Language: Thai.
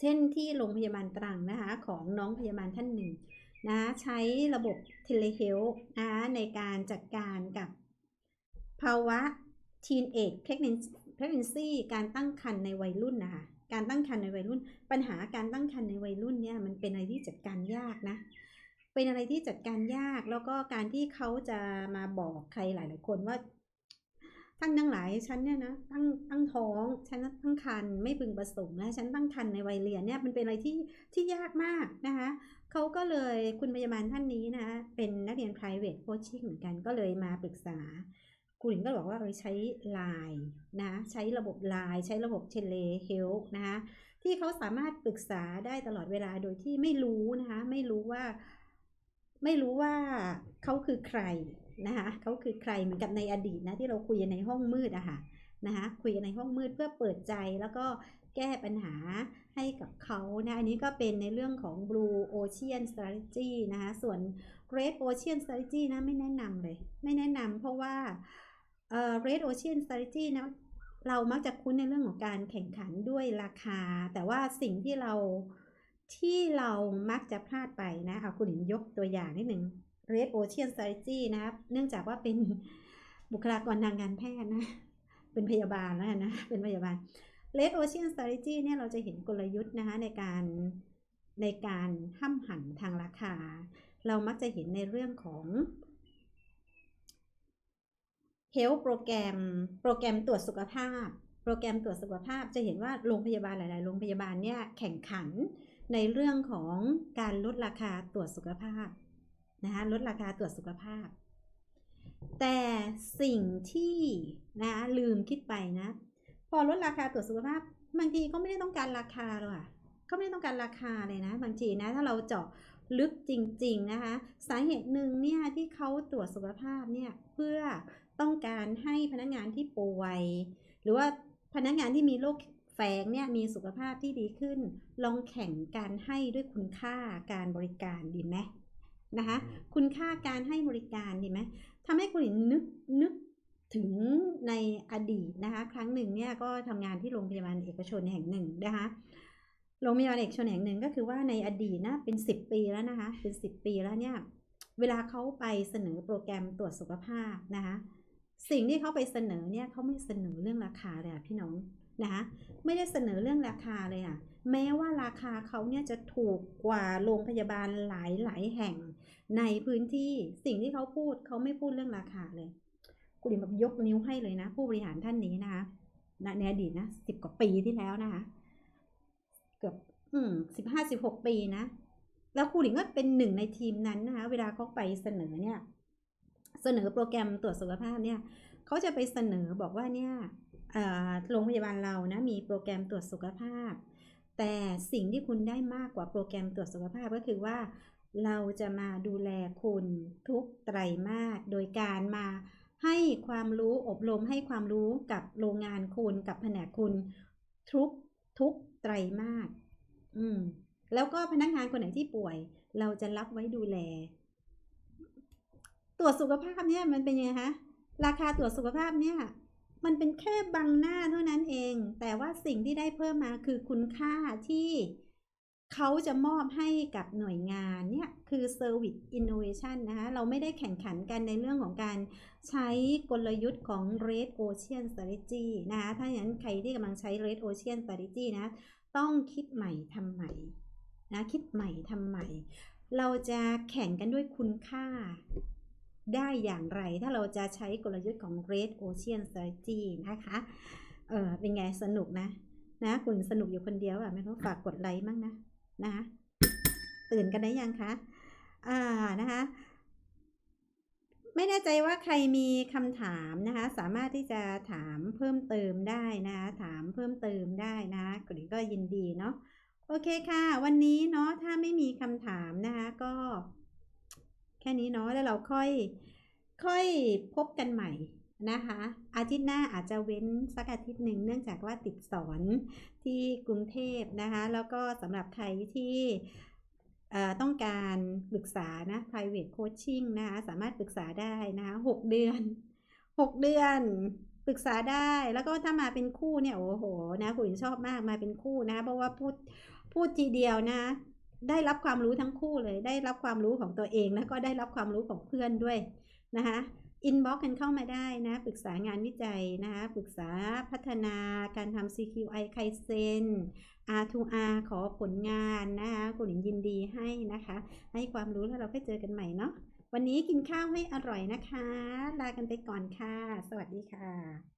เช่นที่โรงพยาบาลตรังนะคะของน้องพยาบาลท่านหนึ่งนะใช้ระบบเทเลเฮลนะในการจัดการกับภาวะ teenage pregnancy การตั้งครรภ์ในวัยรุ่นนะคะการตั้งครรภ์ในวัยรุ่น ปัญหาการตั้งครรภ์ในวัยรุ่นเนี่ยมันเป็นอะไรที่จัดการยากนะ เป็นอะไรที่จัดการยากแล้วก็การที่เขาจะมาบอกใครหลาย ๆ คนว่า ทั้งทั้งหลายฉันเนี่ยนะตั้งตั้งท้องฉันตั้งครรภ์ไม่พึงประสงค์และฉันตั้งครรภ์ในวัยเรียนเนี่ยมันเป็นอะไรที่ที่ยากมากนะคะเขาก็เลยคุณพยาบาลท่านนี้นะคะเป็นนักเรียน private coaching เหมือนกันก็เลยมาปรึกษาคุณหญิงก็บอกว่าเออใช้ไลน์นะใช้ระบบไลน์ใช้ระบบเทเลเฮลนะคะที่เขาสามารถปรึกษาได้ตลอดเวลาโดยที่ไม่รู้นะคะไม่รู้ว่า ไม่รู้ว่าเขาคือใครนะคะเขาคือใครเหมือนกับในอดีตนะที่เราคุยในห้องมืดอะค่ะนะคะคุยในห้องมืดเพื่อเปิดใจแล้วก็แก้ปัญหาให้กับเขานะอันนี้ก็เป็นในเรื่องของ Blue Ocean Strategy นะคะส่วน Red Ocean Strategy นะไม่แนะนำเลย ไม่แนะนำเพราะว่าเอ่อ Red Ocean Strategy นะเรามักจะคุ้นในเรื่องของการแข่งขันด้วยราคา แต่ว่าสิ่งที่เรา ที่เรามักจะพลาดไปนะเอาคุณหญิงยกตัวอย่างนิดหนึ่ง Red Ocean Strategy นะครับเนื่องจากว่าเป็นบุคลากรทางการแพทย์นะ เป็นพยาบาลแล้วนนะเป็นพยาบาล Red Ocean Strategy เนี่ยเราจะเห็นกลยุทธ์นะคะในการในการห้ำหันทางราคา เรามักจะเห็นในเรื่องของ Health โปรแกรมโปรแกรมตรวจสุขภาพ โปรแกรมตรวจสุขภาพจะเห็นว่าโรงพยาบาลหลาย ๆ โรงพยาบาลเนี่ยแข่งขัน ในเรื่องของการลดราคาตรวจสุขภาพนะคะลดราคาตรวจสุขภาพ แต่สิ่งที่นะลืมคิดไปนะ พอลดราคาตรวจสุขภาพ บางทีก็ไม่ได้ต้องการราคาหรอกเขาไม่ได้ต้องการราคาเลยนะ บางทีนะถ้าเราเจาะลึกจริง ๆ นะคะ สาเหตุหนึ่งเนี่ยที่เขาตรวจสุขภาพเนี่ยเพื่อต้องการให้พนักงานที่ป่วย หรือว่าพนักงานที่มีโรค แฝงเนี่ยมีสุขภาพที่ดีขึ้น ลองแข่งการให้ด้วยคุณค่าการบริการดีไหมนะคะคุณค่าการให้บริการดีไหมทำให้คุณหญิงนึกนึกถึงในอดีตนะคะครั้งหนึ่งเนี่ยก็ทำงานที่โรงพยาบาลเอกชนแห่งหนึ่งนะคะโรงพยาบาลเอกชนแห่งหนึ่งก็คือว่าในอดีตนะเป็นสิบปีแล้วนะคะเป็นสิบปีแล้วเนี่ยเวลาเขาไปเสนอโปรแกรมตรวจสุขภาพนะคะสิ่งที่เขาไปเสนอเนี่ยเขาไม่เสนอเรื่องราคาเลยอะพี่น้อง นะคะไม่ได้เสนอเรื่องราคาเลยอะแม้ว่าราคาเขาเนี่ยจะถูกกว่าโรงพยาบาลหลายหลายแห่ง ในพื้นที่สิ่งที่เขาพูดเขาไม่พูดเรื่องราคาเลยคุณดิมแบบยกนิ้วให้เลยนะ ผู้บริหารท่านนี้นะคะในอดีตนะสิบกว่าปีที่แล้วนะคะเกือบอืมสิบห้าสิบหกปีนะ แล้วครูหลิงก็เป็นหนึ่งในทีมนั้นนะคะ เวลาเขาไปเสนอเนี่ย เสนอโปรแกรมตรวจสุขภาพเนี่ย เขาจะไปเสนอบอกว่าเนี่ย โรงพยาบาลเรานะมีโปรแกรมตรวจสุขภาพ แต่สิ่งที่คุณได้มากกว่าโปรแกรมตรวจสุขภาพก็คือว่า เราจะมาดูแลคุณทุกไตรมาสโดยการมาให้ความรู้อบรมให้ความรู้กับโรงงานคุณกับแผนกคุณทุกทุกไตรมาสอืม แล้วก็พนักงานคนไหนที่ป่วย เราจะรับไว้ดูแล ตรวจสุขภาพเนี่ยมันเป็นยังไงคะราคาตรวจสุขภาพเนี่ย มันเป็นแค่บังหน้าเท่านั้นเอง แต่ว่าสิ่งที่ได้เพิ่มมาคือคุณค่าที่เขาจะมอบให้กับหน่วยงานเนี่ยคือ Service Innovation นะคะเราไม่ได้แข่งขันกันในเรื่องของการใช้กลยุทธ์ของ Red Ocean Strategy นะคะถ้าอย่างนั้นใครที่กำลังใช้ Red Ocean Strategy นะต้องคิดใหม่ทำใหม่นะคิดใหม่ทำใหม่ เราจะแข่งกันด้วยคุณค่า ได้อย่างไร ถ้าเราจะใช้กลยุทธ์ของ Red Ocean Strategy นะคะ เออเป็นไงสนุกนะ นะคุณสนุกอยู่คนเดียวอะ ไม่รู้ฝากกดไลค์มั้งนะ นะคะตื่นกันได้ยังคะ อ่า นะคะ ไม่แน่ใจว่าใครมีคำถามนะคะ สามารถที่จะถามเพิ่มเติมได้นะคะ ถามเพิ่มเติมได้นะคะกริก็ยินดีเนาะ โอเคค่ะ วันนี้เนาะ ถ้าไม่มีคำถามนะคะ ก็ ค่นี้เนาะแล้วเราค่อยค่อยพบกันใหม่นะคะ อาทิตย์หน้าอาจจะเว้นสักอาทิตย์หนึ่งเนื่องจากว่าติดสอนที่กรุงเทพนะคะ แล้วก็สำหรับใครที่ต้องการปรึกษานะ private coaching นะคะ สามารถปรึกษาได้นะคะหกเดือนหกเดือนปรึกษาได้แล้วก็ถ้ามาเป็นคู่เนี่ยโอ้โหนะคุณชอบมากมาเป็นคู่นะ เพราะว่าพูดพูดทีเดียวนะ ได้รับความรู้ทั้งคู่เลย ได้รับความรู้ของตัวเองแล้วก็ได้รับความรู้ของเพื่อนด้วยนะคะอินบ็อกกันเข้ามาได้นะ ปรึกษางานวิจัยนะคะปรึกษาพัฒนาการทำ CQI ไคเซน R2R ขอผลงานนะคะคุณหญิงยินดีให้นะคะ ให้ความรู้แล้วเราไปเจอกันใหม่เนาะวันนี้กินข้าวให้อร่อยนะคะ ลากันไปก่อนค่ะ สวัสดีค่ะ